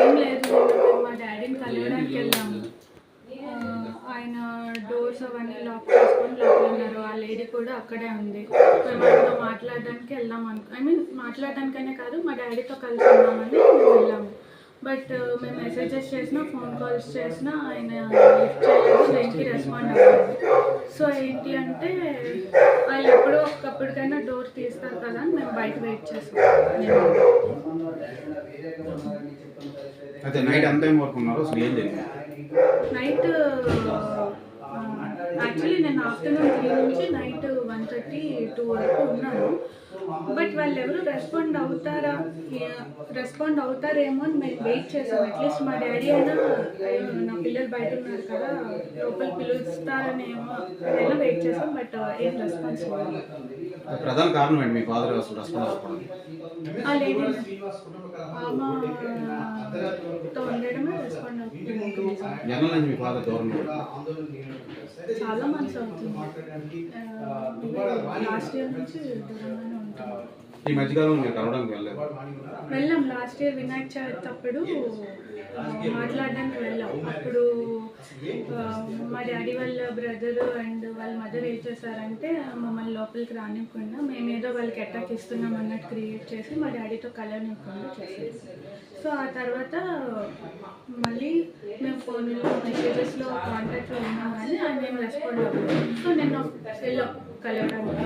ఏం లేదు మా డాడీని కలవడానికి వెళ్ళాము ఆయన డోర్స్ అవన్నీ లాక్ చేసుకొని లోపల ఉన్నారు ఆ లేడీ కూడా అక్కడే ఉంది మేము ఆయనతో మాట్లాడడానికి వెళ్దాం అను ఐ మీన్ మాట్లాడడానికనే కాదు మా డాడీతో కలిసి ఉన్నామని మేము వెళ్ళాము బట్ మేము మెసేజెస్ చేసినా ఫోన్ కాల్స్ చేసినా ఆయన లిఫ్ట్ చేయలేదు దేనికి రెస్పాండ్ అవ్వలేదు సో ఏంటి అంటే వాళ్ళు ఎప్పుడో ఒకప్పటికైనా డోర్ కదా అని మేము బయట వెయిట్ చేస్తాం. అయితే నైట్ ఎంత టైం వరకు ఉన్నారు? అసలు ఏం జరిగింది నైట్ యాక్చువల్లీ నేను ఆఫ్టర్నూన్ త్రీ నుంచి నైట్ వన్ థర్టీ టూ వరకు ఉన్నాను. బట్ వాళ్ళు ఎవరు రెస్పాండ్ అవుతారా? రెస్పాండ్ అవుతారేమో అని మేము వెయిట్ చేసాం అట్లీస్ట్ మా డాడీ అయినా "అయ్యో, నా పిల్లలు బయట ఉన్నారు కదా లోపల పిలుస్తారనేమో. అయినా వెయిట్ చేసాం బట్ ఏం రెస్పాన్స్ ప్రధాన కారణం ఏంటి? మీ ఫాదర్ అసలు రెస్పాన్స్ అవ్వడం ఆ లేడీ ఆమెతో ఉండడమే రెస్పాండ్ నుంచి మీ ఫాదర్ ఉన్నాడు. చాలా మంత్స్ అవుతుంది. లాస్ట్ ఇయర్ నుంచి దూరంగానే ఈ మధ్యకాలంలో మీరు కలవడానికి వెళ్ళలేదు. వెళ్ళాం. లాస్ట్ ఇయర్ వినాయక చవితి అప్పుడు మాట్లాడడానికి వెళ్ళాం. అప్పుడు మా డాడీ వాళ్ళ బ్రదర్ అండ్ వాళ్ళ మదర్ ఏం చేశారంటే మమ్మల్ని లోపలికి రానివ్వకుండా మేమేదో వాళ్ళకి అటాక్ ఇస్తున్నాం అన్నట్టు క్రియేట్ చేసి మా డాడీతో కలవనివ్వకుండా చేసేది సో ఆ తర్వాత మళ్ళీ మేము ఫోన్లో మెసేజెస్లో కాంటాక్ట్లో ఉన్నాం కానీ ఆయన మేము రెస్పాండ్ అవ్వలేదు. సో నేను వెళ్ళాం కలవడానికి.